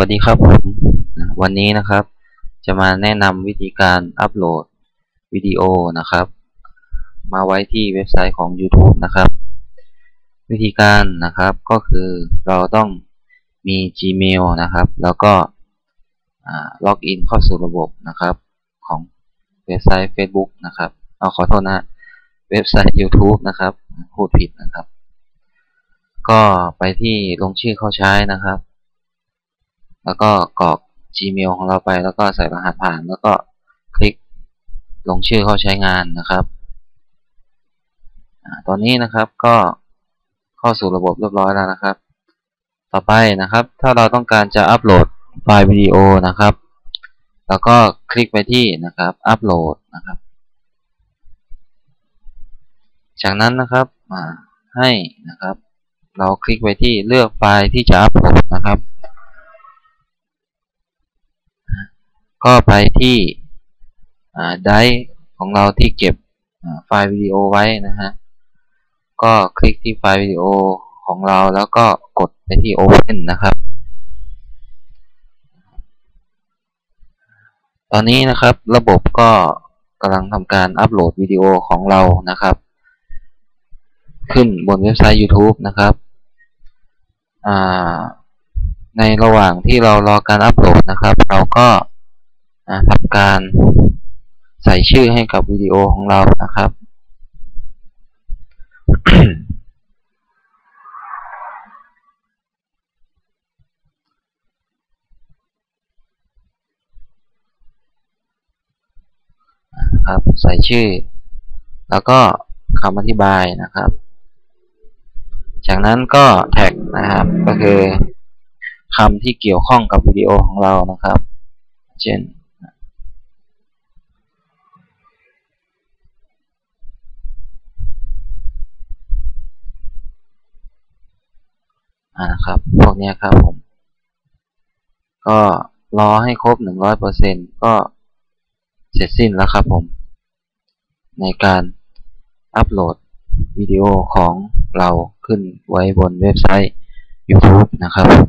วัสดีครับผมวันนี้นะครับ จะมาแนะนำวิธีการอัปโหลดวิดีโอนะครับ มาไว้ที่เว็บไซต์ของ YouTube นะครับ วิธีการนะครับก็คือเราต้องมี Gmail นะครับ แล้วก็ล็อกอินเข้าสู่ระบบนะครับ ของเว็บไซต์ Facebook นะครับเอาขอโทษนะเว็บไซต์ YouTube นะครับพูดผิดนะครับ ก็ไปที่ลงชื่อเข้าใช้นะครับ แล้วก็กรอก Gmail ของเราไป แล้วก็ใส่รหัสผ่าน แล้วก็คลิกลงชื่อเข้าใช้งานนะครับอตอนนี้นะครับก็เข้าสู่ระบบเรียบร้อยแล้วนะครับ ต่อไปนะครับ ถ้าเราต้องการจะอัปโหลดไฟล์วิดีโอนะครับ แล้วก็คลิกไปที่นะครับ อัปโหลดนะครับ จากนั้นนะครับให้นะครับ เราคลิกไปที่เลือกไฟล์ที่จะอัปโหลดนะครับ ก็ไปที่ไดร์ของเราที่เก็บไฟล์วิดีโอไว้นะฮะ ก็คลิกที่ไฟล์วิดีโอของเราแล้วก็กดไปที่ Open นะครับ ตอนนี้นะครับระบบก็กำลังทำการอัปโหลดวิดีโอของเรานะครับ ขึ้นบนเว็บไซต์ YouTube นะครับ ในระหว่างที่เรารอการอัปโหลดนะครับ เราก็ ทำการใส่ชื่อให้กับวิดีโอของเรานะครับ ครับ ใส่ชื่อ แล้วก็คำอธิบายนะครับ จากนั้นก็แท็กนะครับ ก็คือคำที่เกี่ยวข้องกับวิดีโอของเรานะครับ เช่น นะครับ พวกนี้ครับผม ก็รอให้ครบ 100%ก็เสร็จสิ้นแล้วครับผม ในการอัปโหลดวิดีโอของเราขึ้นไว้บนเว็บไซต์ YouTube นะครับผม